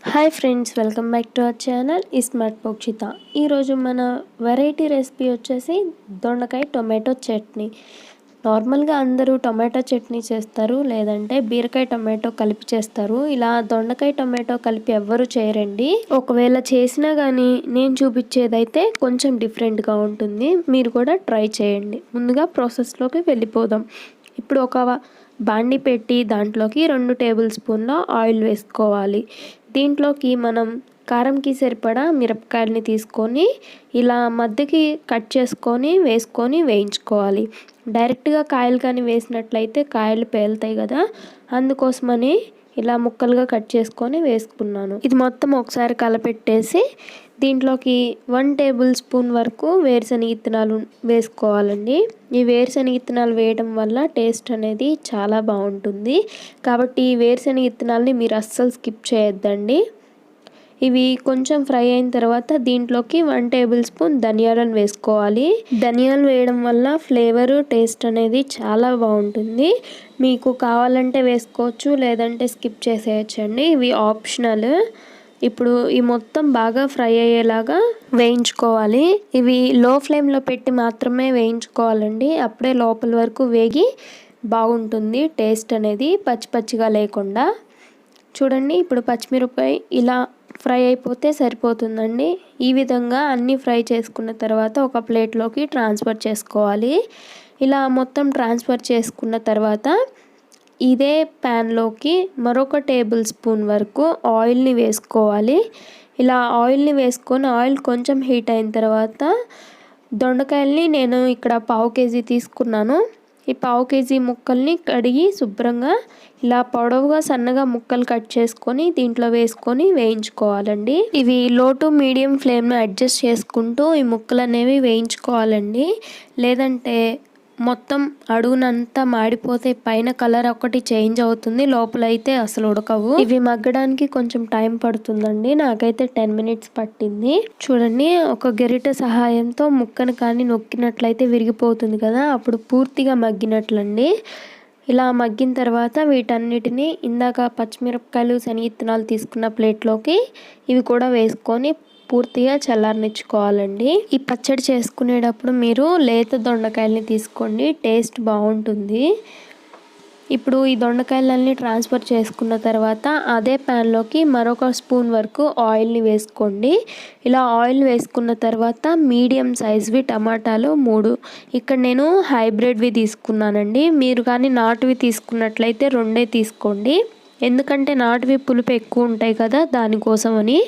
Hi friends welcome back to our channel smart పోక్షిత ఈరోజు మన variety recipe వచ్చేసి దొండకాయ టొమాటో చట్నీ. నార్మల్గా అందరూ టొమాటో చట్నీ చేస్తారు లేదంటే బీరకాయ టొమాటో కలిపి చేస్తారు. ఇలా దొండకాయ టొమాటో కలిపి ఎవ్వరు చేయరండి. ఒకవేళ చేసినా కానీ నేను చూపించేదైతే కొంచెం డిఫరెంట్గా ఉంటుంది. మీరు కూడా ట్రై చేయండి. ముందుగా ప్రాసెస్లోకి వెళ్ళిపోదాం. ఇప్పుడు ఒక బాండి పెట్టి దాంట్లోకి రెండు టేబుల్ స్పూన్ల ఆయిల్ వేసుకోవాలి. దీంట్లోకి మనం కారంకి సరిపడా మిరపకాయలని తీసుకొని ఇలా మధ్యకి కట్ చేసుకొని వేసుకొని వేయించుకోవాలి. డైరెక్ట్గా కాయలు కానీ వేసినట్లయితే కాయలు పేలుతాయి కదా అందుకోసమని ఇలా ముక్కలుగా కట్ చేసుకొని వేసుకున్నాను. ఇది మొత్తం ఒకసారి కలపెట్టేసి దీంట్లోకి వన్ టేబుల్ స్పూన్ వరకు వేరుశనగ ఇత్తనాలు వేసుకోవాలండి. ఈ వేరుశనగ ఇత్తనాలు వేయడం వల్ల టేస్ట్ అనేది చాలా బాగుంటుంది. కాబట్టి ఈ వేరుశనగ ఇత్తనాలని మీరు అస్సలు స్కిప్ చేయొద్దండి. ఇవి కొంచెం ఫ్రై అయిన తర్వాత దీంట్లోకి వన్ టేబుల్ స్పూన్ ధనియాలను వేసుకోవాలి. ధనియాలు వేయడం వల్ల ఫ్లేవరు టేస్ట్ అనేది చాలా బాగుంటుంది. మీకు కావాలంటే వేసుకోవచ్చు లేదంటే స్కిప్ చేసేయచ్చండి. ఇవి ఆప్షనల్. ఇప్పుడు ఈ మొత్తం బాగా ఫ్రై అయ్యేలాగా వేయించుకోవాలి. ఇవి లో ఫ్లేమ్లో పెట్టి మాత్రమే వేయించుకోవాలండి. అప్పుడే లోపల వరకు వేగి బాగుంటుంది టేస్ట్ అనేది పచ్చి పచ్చిగా లేకుండా. చూడండి ఇప్పుడు పచ్చిమిరపకాయ ఇలా ఫ్రై అయిపోతే సరిపోతుందండి. ఈ విధంగా అన్నీ ఫ్రై చేసుకున్న తర్వాత ఒక ప్లేట్లోకి ట్రాన్స్ఫర్ చేసుకోవాలి. ఇలా మొత్తం ట్రాన్స్ఫర్ చేసుకున్న తర్వాత ఇదే ప్యాన్లోకి మరొక టేబుల్ స్పూన్ వరకు ఆయిల్ని వేసుకోవాలి. ఇలా ఆయిల్ని వేసుకొని ఆయిల్ కొంచెం హీట్ అయిన తర్వాత దొండకాయల్ని నేను ఇక్కడ పావు కేజీ తీసుకున్నాను. ఈ పావు కేజీ ముక్కల్ని కడిగి శుభ్రంగా ఇలా పొడవుగా సన్నగా ముక్కలు కట్ చేసుకొని దీంట్లో వేసుకొని వేయించుకోవాలండి. ఇవి లో టు మీడియం ఫ్లేమ్ను అడ్జస్ట్ చేసుకుంటూ ఈ ముక్కలు అనేవి వేయించుకోవాలండి. లేదంటే మొత్తం అడుగునంతా మాడిపోతే పైన కలర్ ఒకటి చేంజ్ అవుతుంది లోపల అయితే అసలు ఉడకవు. ఇవి మగ్గడానికి కొంచెం టైం పడుతుందండి నాకైతే టెన్ మినిట్స్ పట్టింది. చూడండి ఒక గెరిట సహాయంతో ముక్కను కానీ నొక్కినట్లయితే విరిగిపోతుంది కదా అప్పుడు పూర్తిగా మగ్గినట్లండి. ఇలా మగ్గిన తర్వాత వీటన్నిటిని ఇందాక పచ్చిమిరపకాయలు శనగిత్తనాలు తీసుకున్న ప్లేట్లోకి ఇవి కూడా వేసుకొని పూర్తిగా చల్లారనిచ్చుకోవాలండి. ఈ పచ్చడి చేసుకునేటప్పుడు మీరు లేత దొండకాయల్ని తీసుకోండి టేస్ట్ బాగుంటుంది. ఇప్పుడు ఈ దొండకాయలన్నీ ట్రాన్స్ఫర్ చేసుకున్న తర్వాత అదే ప్యాన్లోకి మరొక స్పూన్ వరకు ఆయిల్ని వేసుకోండి. ఇలా ఆయిల్ వేసుకున్న తర్వాత మీడియం సైజ్వి టమాటాలు మూడు. ఇక్కడ నేను హైబ్రిడ్వి తీసుకున్నానండి. మీరు కానీ నాటువి తీసుకున్నట్లయితే రెండే తీసుకోండి. ఎందుకంటే నాటువి పులుపు ఎక్కువ ఉంటాయి కదా దానికోసమని.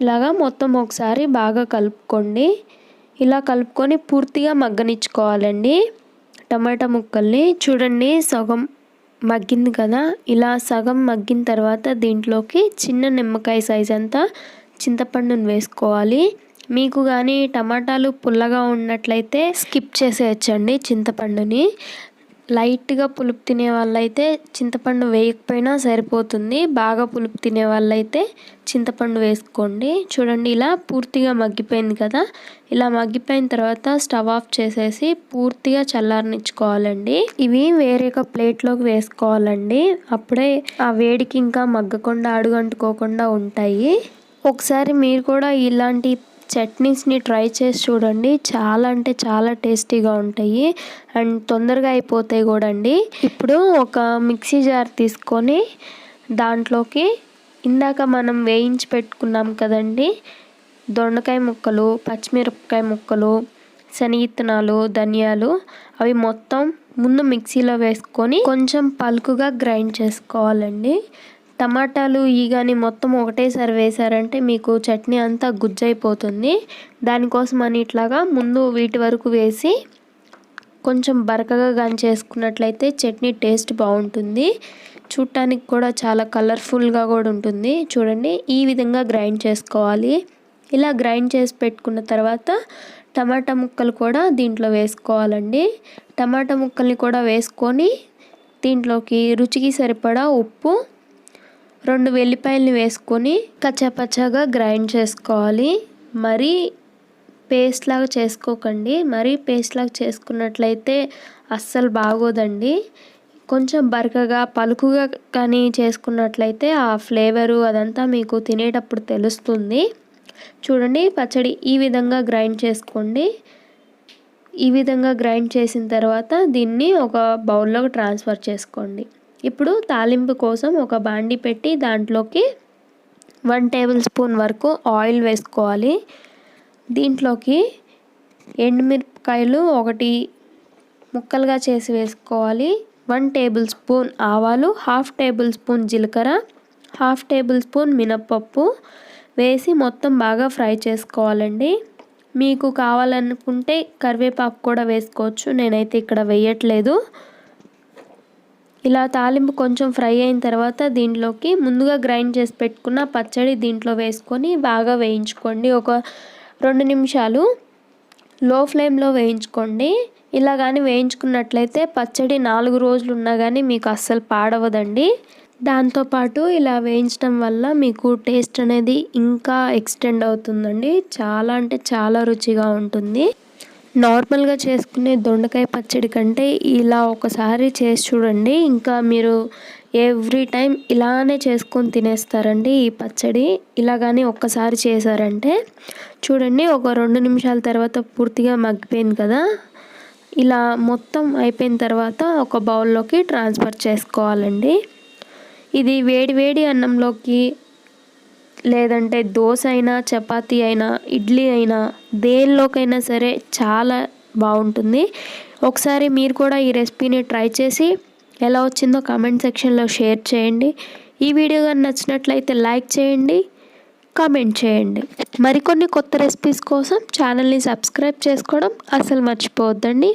ఇలాగా మొత్తం ఒకసారి బాగా కలుపుకోండి. ఇలా కలుపుకొని పూర్తిగా మగ్గనిచ్చుకోవాలండి. టమాటా ముక్కల్ని చూడండి సగం మగ్గింది కదా? ఇలా సగం మగ్గిన తర్వాత దీంట్లోకి చిన్న నిమ్మకాయ సైజ్ అంతా చింతపండును వేసుకోవాలి. మీకు కానీ టమాటాలు పుల్లగా ఉన్నట్లయితే స్కిప్ చేసేయచ్చండి చింతపండుని. లైట్గా పులుపు తినే వాళ్ళైతే చింతపండు వేయకపోయినా సరిపోతుంది. బాగా పులుపు తినే వాళ్ళైతే చింతపండు వేసుకోండి. చూడండి ఇలా పూర్తిగా మగ్గిపోయింది కదా. ఇలా మగ్గిపోయిన తర్వాత స్టవ్ ఆఫ్ చేసేసి పూర్తిగా చల్లారనిచ్చుకోవాలండి. ఇవి వేరే ఒక ప్లేట్లోకి వేసుకోవాలండి. అప్పుడే ఆ వేడికి ఇంకా మగ్గకుండా అడుగంటుకోకుండా ఉంటాయి. ఒకసారి మీరు కూడా ఇలాంటి చట్నీస్ని ట్రై చేసి చూడండి. చాలా అంటే చాలా టేస్టీగా ఉంటాయి. అండ్ తొందరగా అయిపోతాయి కూడా అండి ఇప్పుడు ఒక మిక్సీ జార్ తీసుకొని దాంట్లోకి ఇందాక మనం వేయించి పెట్టుకున్నాం కదండి. దొండకాయ ముక్కలు పచ్చిమిరపకాయ ముక్కలు శనగిత్తనాలు ధనియాలు అవి మొత్తం ముందు మిక్సీలో వేసుకొని కొంచెం పలుకుగా గ్రైండ్ చేసుకోవాలండి. టమాటాలు ఈ కానీ మొత్తం ఒకటేసారి వేసారంటే మీకు చట్నీ అంతా గుజ్జైపోతుంది. దానికోసం అని ఇట్లాగా ముందు వీటి వరకు వేసి కొంచెం బరకగా కానీ చేసుకున్నట్లయితే చట్నీ టేస్ట్ బాగుంటుంది. చూడటానికి కూడా చాలా కలర్ఫుల్గా కూడా ఉంటుంది. చూడండి ఈ విధంగా గ్రైండ్ చేసుకోవాలి. ఇలా గ్రైండ్ చేసి పెట్టుకున్న తర్వాత టమాటా ముక్కలు కూడా దీంట్లో వేసుకోవాలండి. టమాటా ముక్కల్ని కూడా వేసుకొని దీంట్లోకి రుచికి సరిపడా ఉప్పు రెండు వెల్లిపాయలని వేసుకొని కచ్చాపచ్చాగా గ్రైండ్ చేసుకోవాలి. మరీ పేస్ట్ లాగా చేసుకోకండి. మరీ పేస్ట్ లాగా చేసుకున్నట్లయితే అస్సలు బాగోదండి. కొంచెం బరకగా పలుకుగా కానీ చేసుకున్నట్లయితే ఆ ఫ్లేవరు అదంతా మీకు తినేటప్పుడు తెలుస్తుంది. చూడండి పచ్చడి ఈ విధంగా గ్రైండ్ చేసుకోండి. ఈ విధంగా గ్రైండ్ చేసిన తర్వాత దీన్ని ఒక బౌల్లోకి ట్రాన్స్ఫర్ చేసుకోండి. ఇప్పుడు తాలింపు కోసం ఒక బాండి పెట్టి దాంట్లోకి వన్ టేబుల్ స్పూన్ వరకు ఆయిల్ వేసుకోవాలి. దీంట్లోకి ఎండుమిరపకాయలు ఒకటి ముక్కలుగా చేసి వేసుకోవాలి. వన్ టేబుల్ స్పూన్ ఆవాలు హాఫ్ టేబుల్ స్పూన్ జీలకర్ర హాఫ్ టేబుల్ స్పూన్ మినప్పప్పు వేసి మొత్తం బాగా ఫ్రై చేసుకోవాలండి. మీకు కావాలనుకుంటే కరివేపాకు కూడా వేసుకోవచ్చు. నేనైతే ఇక్కడ వేయట్లేదు. ఇలా తాలింపు కొంచెం ఫ్రై అయిన తర్వాత దీంట్లోకి ముందుగా గ్రైండ్ చేసి పెట్టుకున్న పచ్చడి దీంట్లో వేసుకొని బాగా వేయించుకోండి. ఒక రెండు నిమిషాలు లో ఫ్లేమ్లో వేయించుకోండి. ఇలా కానీ వేయించుకున్నట్లయితే పచ్చడి నాలుగు రోజులు ఉన్నా కానీ మీకు అస్సలు పాడవదండి. దాంతోపాటు ఇలా వేయించడం వల్ల మీకు టేస్ట్ అనేది ఇంకా ఎక్స్టెండ్ అవుతుందండి. చాలా అంటే చాలా రుచిగా ఉంటుంది. నార్మల్గా చేసుకునే దొండకాయ పచ్చడి కంటే ఇలా ఒకసారి చేసి చూడండి. ఇంకా మీరు ఎవ్రీ టైం ఇలానే చేసుకొని తినేస్తారండి ఈ పచ్చడి. ఇలా కానీ ఒక్కసారి చేశారంటే చూడండి ఒక రెండు నిమిషాల తర్వాత పూర్తిగా మగ్గిపోయింది కదా. ఇలా మొత్తం అయిపోయిన తర్వాత ఒక బౌల్లోకి ట్రాన్స్ఫర్ చేసుకోవాలండి. ఇది వేడి వేడి అన్నంలోకి లేదంటే దోశ అయినా చపాతీ అయినా ఇడ్లీ అయినా దేనిలోకైనా సరే చాలా బాగుంటుంది. ఒకసారి మీరు కూడా ఈ రెసిపీని ట్రై చేసి ఎలా వచ్చిందో కామెంట్ సెక్షన్లో షేర్ చేయండి. ఈ వీడియో కానీ నచ్చినట్లయితే లైక్ చేయండి కామెంట్ చేయండి. మరికొన్ని కొత్త రెసిపీస్ కోసం ఛానల్ని సబ్స్క్రైబ్ చేసుకోవడం అసలు మర్చిపోవద్దండి.